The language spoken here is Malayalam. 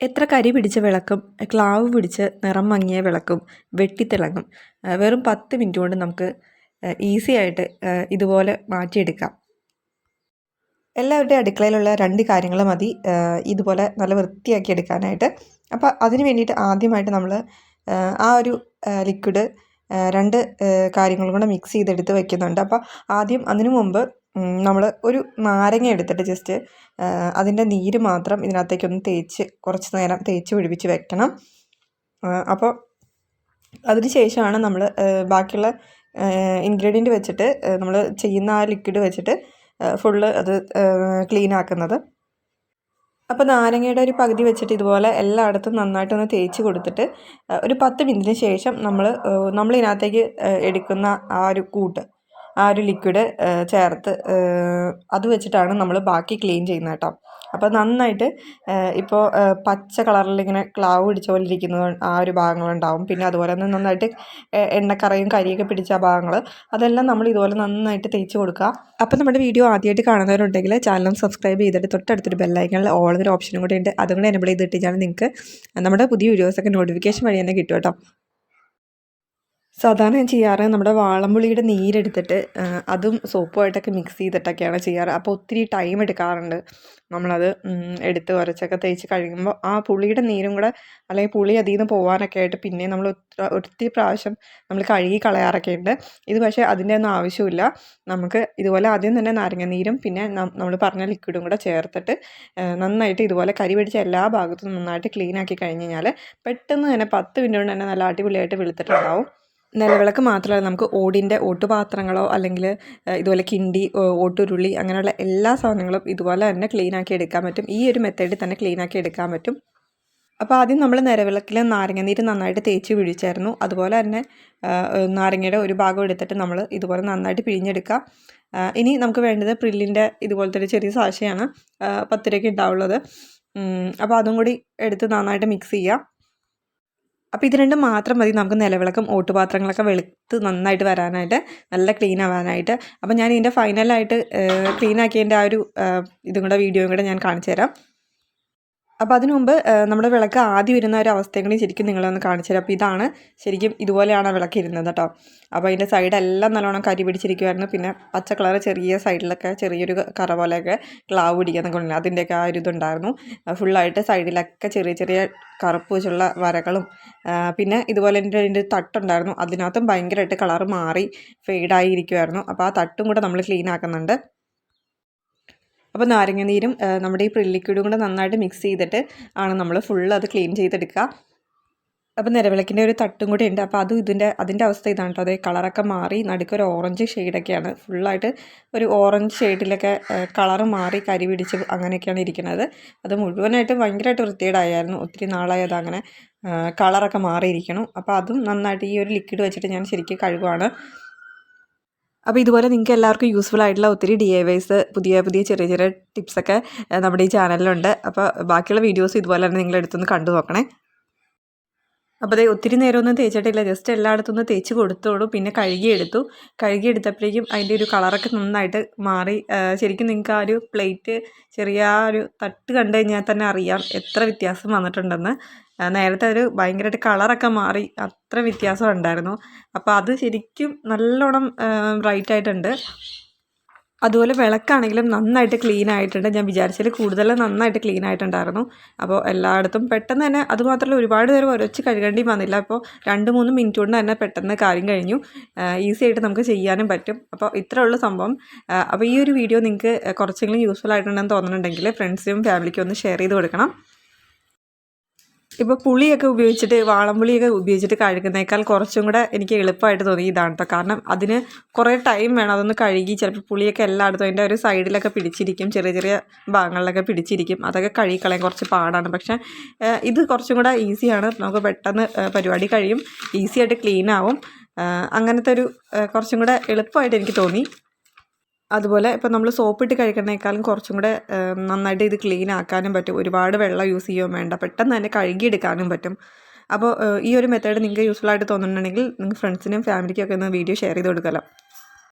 എത്ര കരി പിടിച്ച വിളക്കും ക്ലാവ് പിടിച്ച് നിറം മങ്ങിയ വിളക്കും വെട്ടിത്തിളങ്ങും വെറും പത്ത് മിനിറ്റ് കൊണ്ട് നമുക്ക് ഈസി ആയിട്ട് ഇതുപോലെ മാറ്റിയെടുക്കാം. എല്ലാവരുടെയും അടുക്കളയിലുള്ള രണ്ട് കാര്യങ്ങൾ മതി ഇതുപോലെ നല്ല വൃത്തിയാക്കി എടുക്കാനായിട്ട്. അപ്പോൾ അതിന് വേണ്ടിയിട്ട് ആദ്യമായിട്ട് നമ്മൾ ആ ഒരു ലിക്വിഡ് രണ്ട് കാര്യങ്ങളും കൂടെ മിക്സ് ചെയ്തെടുത്ത് വെക്കുന്നുണ്ട്. അപ്പോൾ ആദ്യം അതിനു മുമ്പ് നമ്മൾ ഒരു നാരങ്ങ എടുത്തിട്ട് ജസ്റ്റ് അതിന്റെ നീര് മാത്രം ഇതിനകത്തേക്കൊന്ന് തേച്ച് കുറച്ച് നേരം തേച്ച് പിടിപ്പിച്ച് വെക്കണം. അപ്പോൾ അതിന് ശേഷമാണ് നമ്മൾ ബാക്കിയുള്ള ഇൻഗ്രീഡിയന്റ് വെച്ചിട്ട് നമ്മൾ ചെയ്യുന്ന ആ ലിക്വിഡ് വെച്ചിട്ട് ഫുള്ള് അത് ക്ലീൻ ആക്കുന്നത്. അപ്പോൾ നാരങ്ങയുടെ ഒരു പകുതി വെച്ചിട്ട് ഇതുപോലെ എല്ലായിടത്തും നന്നായിട്ടൊന്ന് തേച്ച് കൊടുത്തിട്ട് ഒരു പത്ത് മിനിറ്റിന് ശേഷം നമ്മൾ നമ്മളിതിനകത്തേക്ക് എടുക്കുന്ന ആ ഒരു കൂട്ട്. ആ ഒരു ലിക്വിഡ് ചേർത്ത് അത് വെച്ചിട്ടാണ് നമ്മൾ ബാക്കി ക്ലീൻ ചെയ്യുന്നത് കേട്ടോ. അപ്പോൾ നന്നായിട്ട് ഇപ്പോൾ പച്ച കളറിൽ ഇങ്ങനെ ക്ലാവ് പിടിച്ച പോലെ ഇരിക്കുന്നത് ആ ഒരു ഭാഗങ്ങളുണ്ടാവും പിന്നെ അതുപോലെ തന്നെ നന്നായിട്ട് എണ്ണക്കറയും കരിയൊക്കെ പിടിച്ച ഭാഗങ്ങൾ അതെല്ലാം നമ്മൾ ഇതുപോലെ നന്നായിട്ട് തേച്ച് കൊടുക്കുക. അപ്പോൾ നമ്മുടെ വീഡിയോ ആദ്യമായിട്ട് കാണുന്നവരുണ്ടെങ്കിൽ ചാനലും സബ്സ്ക്രൈബ് ചെയ്തിട്ട് തൊട്ടടുത്തൊരു ബെല്ലൈക്കണിൽ ഓൾ എന്നൊരു ഓപ്ഷനും കൂടി ഉണ്ട്. അതും കൂടെ എനബിൾ ചെയ്തിട്ടാണ് നിങ്ങൾക്ക് നമ്മുടെ പുതിയ വീഡിയോസൊക്കെ നോട്ടിഫിക്കേഷൻ വഴി തന്നെ കിട്ടും കേട്ടോ. സാധാരണ ചെയ്യാറ് നമ്മുടെ വാളംപുളിയുടെ നീരെടുത്തിട്ട് അതും സോപ്പുമായിട്ടൊക്കെ മിക്സ് ചെയ്തിട്ടൊക്കെയാണ് ചെയ്യാറ്. അപ്പോൾ ഒത്തിരി ടൈം എടുക്കാറുണ്ട്. നമ്മളത് എടുത്ത് ഉരച്ചൊക്കെ തേച്ച് കഴിയുമ്പോൾ ആ പുളിയുടെ നീരും കൂടെ അല്ലെങ്കിൽ പുളി അതിൽ നിന്ന് പോകാനൊക്കെ ആയിട്ട് പിന്നെ നമ്മൾ ഒത്തിരി പ്രാവശ്യം നമ്മൾ കഴുകി കളയാറൊക്കെ ഉണ്ട്. ഇത് പക്ഷേ അതിന്റെ ഒന്നും ആവശ്യമില്ല. നമുക്ക് ഇതുപോലെ ആദ്യം തന്നെ നാരങ്ങ നീരും പിന്നെ നമ്മൾ പറഞ്ഞ ലിക്വിഡും കൂടെ ചേർത്തിട്ട് നന്നായിട്ട് ഇതുപോലെ കരി പിടിച്ച എല്ലാ ഭാഗത്തും നന്നായിട്ട് ക്ലീൻ ആക്കി കഴിഞ്ഞ് കഴിഞ്ഞാൽ പെട്ടെന്ന് തന്നെ പത്ത് മിനിറ്റ് കൊണ്ട് തന്നെ നല്ല അടിപൊളിയായിട്ട് വെളുത്തിട്ടുണ്ടാവും. നിലവിളക്ക് മാത്രമല്ല നമുക്ക് ഓടിന്റെ ഓട്ടുപാത്രങ്ങളോ അല്ലെങ്കിൽ ഇതുപോലെ കിണ്ടി ഓട്ടുരുളി അങ്ങനെയുള്ള എല്ലാ സാധനങ്ങളും ഇതുപോലെ തന്നെ ക്ലീൻ ആക്കി എടുക്കാൻ പറ്റും. ഈ ഒരു മെത്തേഡിൽ തന്നെ ക്ലീൻ ആക്കി എടുക്കാൻ പറ്റും. അപ്പോൾ ആദ്യം നമ്മൾ നിലവിളക്കിൽ നാരങ്ങനീര് നന്നായിട്ട് തേച്ച് പിഴിച്ചായിരുന്നു. അതുപോലെ തന്നെ നാരങ്ങയുടെ ഒരു ഭാഗം എടുത്തിട്ട് നമ്മൾ ഇതുപോലെ നന്നായിട്ട് പിഴിഞ്ഞെടുക്കുക. ഇനി നമുക്ക് വേണ്ടത് പ്രില്ലിന്റെ ഇതുപോലത്തെ ഒരു ചെറിയ സാശയാണ് പത്ത് രൂപയ്ക്ക് ഉണ്ടാവുള്ളത് അപ്പോൾ അതും കൂടി എടുത്ത് നന്നായിട്ട് മിക്സ് ചെയ്യുക അപ്പോൾ ഇത് രണ്ടും മാത്രം മതി. നമുക്ക് നിലവിളക്കും ഓട്ടുപാത്രങ്ങളൊക്കെ വെളുത്ത് നന്നായിട്ട് വരാനായിട്ട് നല്ല ക്ലീൻ ആവാനായിട്ട്. അപ്പോൾ ഞാൻ ഇതിന്റെ ഫൈനലായിട്ട് ക്ലീൻ ആക്കിയതിന്റെ ആ ഒരു ഇതും കൂടെ വീഡിയോയും കൂടെ ഞാൻ കാണിച്ചു തരാം അപ്പോൾ അതിനു മുമ്പ് നമ്മുടെ വിളക്ക് ആദ്യം ഇരുന്ന ഒരു അവസ്ഥയും കൂടി ശരിക്കും നിങ്ങളൊന്ന് കാണിച്ചു തരാം. അപ്പോൾ ഇതാണ് ശരിക്കും ഇതുപോലെയാണ് വിളക്ക് ഇരുന്നത് കേട്ടോ അപ്പോൾ അതിന്റെ സൈഡെല്ലാം നല്ലോണം കരി പിടിച്ചിരിക്കുമായിരുന്നു പിന്നെ പച്ച കളർ ചെറിയ സൈഡിലൊക്കെ ചെറിയൊരു കറ പോലെയൊക്കെ ക്ലാവ് പിടിക്കുന്നൊക്കെ ഉണ്ട് അതിന്റെയൊക്കെ ആ ഒരു ഇതുണ്ടായിരുന്നു. ഫുള്ളായിട്ട് സൈഡിലൊക്കെ ചെറിയ ചെറിയ കറുപ്പ് വെച്ചുള്ള വരകളും പിന്നെ ഇതുപോലെ എന്റെ അതിന്റെ തട്ടുണ്ടായിരുന്നു. അതിനകത്തും ഭയങ്കരമായിട്ട് കളർ മാറി ഫെയ്ഡായി ഇരിക്കുമായിരുന്നു അപ്പോൾ ആ തട്ടും കൂടെ നമ്മൾ ക്ലീൻ ആക്കുന്നുണ്ട്. അപ്പോൾ നാരങ്ങ നീരും നമ്മുടെ ഈ പ്രില്ലിക്വിഡും കൂടെ നന്നായിട്ട് മിക്സ് ചെയ്തിട്ട് ആണ് നമ്മൾ ഫുൾ അത് ക്ലീൻ ചെയ്തെടുക്കുക. അപ്പോൾ നിലവിളക്കിന്റെ ഒരു തട്ടും കൂടി ഉണ്ട്. അപ്പോൾ അതും ഇതിന്റെ അതിന്റെ അവസ്ഥ ഇതാണ് കേട്ടോ. അതേ കളറൊക്കെ മാറി നടുക്കൊരു ഓറഞ്ച് ഷെയ്ഡൊക്കെയാണ് ഫുള്ളായിട്ട് ഒരു ഓറഞ്ച് ഷെയ്ഡിലൊക്കെ കളർ മാറി കരി പിടിച്ച് അങ്ങനെയൊക്കെയാണ് ഇരിക്കുന്നത്. അത് മുഴുവനായിട്ട് ഭയങ്കരമായിട്ട് വൃത്തികേടായിരുന്നു. ഒത്തിരി നാളായി അതങ്ങനെ കളറൊക്കെ മാറിയിരിക്കണം. അപ്പോൾ അതും നന്നായിട്ട് ഈ ഒരു ലിക്വിഡ് വെച്ചിട്ട് ഞാൻ ശരിക്കും കഴുകുവാണ്. അപ്പോൾ ഇതുപോലെ നിങ്ങൾക്ക് എല്ലാവർക്കും യൂസ്ഫുൾ ആയിട്ടുള്ള ഒത്തിരി ഡി ഐ വൈസ് പുതിയ പുതിയ ചെറിയ ചെറിയ ടിപ്സൊക്കെ നമ്മുടെ ഈ ചാനലിലുണ്ട് അപ്പോൾ ബാക്കിയുള്ള വീഡിയോസ് ഇതുപോലെ തന്നെ നിങ്ങൾ എടുത്തൊന്ന് കണ്ടു നോക്കണേ. അപ്പോൾ അതേ ഒത്തിരി നേരമൊന്നും തേച്ചിട്ടില്ല. ജസ്റ്റ് എല്ലായിടത്തും ഒന്ന് തേച്ച് കൊടുത്തോളൂ. പിന്നെ കഴുകിയെടുത്തു. കഴുകിയെടുത്തപ്പോഴേക്കും അതിന്റെ ഒരു കളറൊക്കെ നന്നായിട്ട് മാറി. ശരിക്കും നിങ്ങൾക്ക് ആ ഒരു പ്ലേറ്റ് ചെറിയ ഒരു തട്ട് കണ്ടു കഴിഞ്ഞാൽ തന്നെ അറിയാം എത്ര വ്യത്യാസം വന്നിട്ടുണ്ടെന്ന്. നേരത്തെ ഒരു ഭയങ്കരമായിട്ട് കളറൊക്കെ മാറി അത്ര വ്യത്യാസം ഉണ്ടായിരുന്നു. അപ്പോൾ അത് ശരിക്കും നല്ലോണം ബ്രൈറ്റ് ആയിട്ടുണ്ട് അതുപോലെ വിളക്കാണെങ്കിലും നന്നായിട്ട് ക്ലീൻ ആയിട്ടുണ്ട്. ഞാൻ വിചാരിച്ചതിൽ കൂടുതൽ നന്നായിട്ട് ക്ലീൻ ആയിട്ടുണ്ടായിരുന്നു. അപ്പോൾ എല്ലായിടത്തും പെട്ടെന്ന് തന്നെ അതുമാത്രമല്ല ഒരുപാട് നേരം ഒരച്ച് കഴുകേണ്ടി വന്നില്ല. അപ്പോൾ രണ്ട് മൂന്ന് മിനിറ്റ് കൊണ്ട് തന്നെ പെട്ടെന്ന് കാര്യം കഴിഞ്ഞു. ഈസി ആയിട്ട് നമുക്ക് ചെയ്യാനും പറ്റും. അപ്പോൾ ഇത്ര ഉള്ള സംഭവം അപ്പോൾ ഈ ഒരു വീഡിയോ നിങ്ങൾക്ക് കുറച്ചെങ്കിലും യൂസ്ഫുൾ ആയിട്ടുണ്ടെന്ന് തോന്നുന്നുണ്ടെങ്കിൽ ഫ്രണ്ട്സിനും ഫാമിലിക്കും ഒന്ന് ഷെയർ ചെയ്ത് കൊടുക്കണം. ഇപ്പോൾ പുളിയൊക്കെ ഉപയോഗിച്ചിട്ട് വാളംപുളിയൊക്കെ ഉപയോഗിച്ചിട്ട് കഴുകുന്നേക്കാൾ കുറച്ചും കൂടെ എനിക്ക് എളുപ്പമായിട്ട് തോന്നി ഇതാണ് കേട്ടോ കാരണം അതിന് കുറേ ടൈം വേണം അതൊന്ന് കഴുകി ചിലപ്പോൾ പുളിയൊക്കെ എല്ലായിടത്തും അതിന്റെ ഒരു സൈഡിലൊക്കെ പിടിച്ചിരിക്കും ചെറിയ ചെറിയ ഭാഗങ്ങളിലൊക്കെ പിടിച്ചിരിക്കും. അതൊക്കെ കഴുകിക്കളയാൻ കുറച്ച് പാടാണ്. പക്ഷെ ഇത് കുറച്ചും കൂടെ ഈസിയാണ്. നമുക്ക് പെട്ടെന്ന് പരിപാടി കഴിയും ഈസിയായിട്ട് ക്ലീൻ ആവും. അങ്ങനത്തെ ഒരു കുറച്ചും കൂടെ എളുപ്പമായിട്ട് എനിക്ക് തോന്നി. അതുപോലെ ഇപ്പോൾ നമ്മൾ സോപ്പിട്ട് കഴിക്കുന്നതിനേക്കാളും കുറച്ചും കൂടെ നന്നായിട്ട് ഇത് ക്ലീൻ ആക്കാനും പറ്റും. ഒരുപാട് വെള്ളം യൂസ് ചെയ്യുകയും വേണ്ട. പെട്ടെന്ന് തന്നെ കഴുകിയെടുക്കാനും പറ്റും. അപ്പോൾ ഈ ഒരു മെത്തേഡ് നിങ്ങൾക്ക് യൂസ്ഫുൾ ആയിട്ട് തോന്നുന്നുണ്ടെങ്കിൽ നിങ്ങൾക്ക് ഫ്രണ്ട്സിനും ഫാമിലിക്കും ഒക്കെ ഒന്ന് വീഡിയോ ഷെയർ ചെയ്ത് കൊടുക്കാമല്ലോ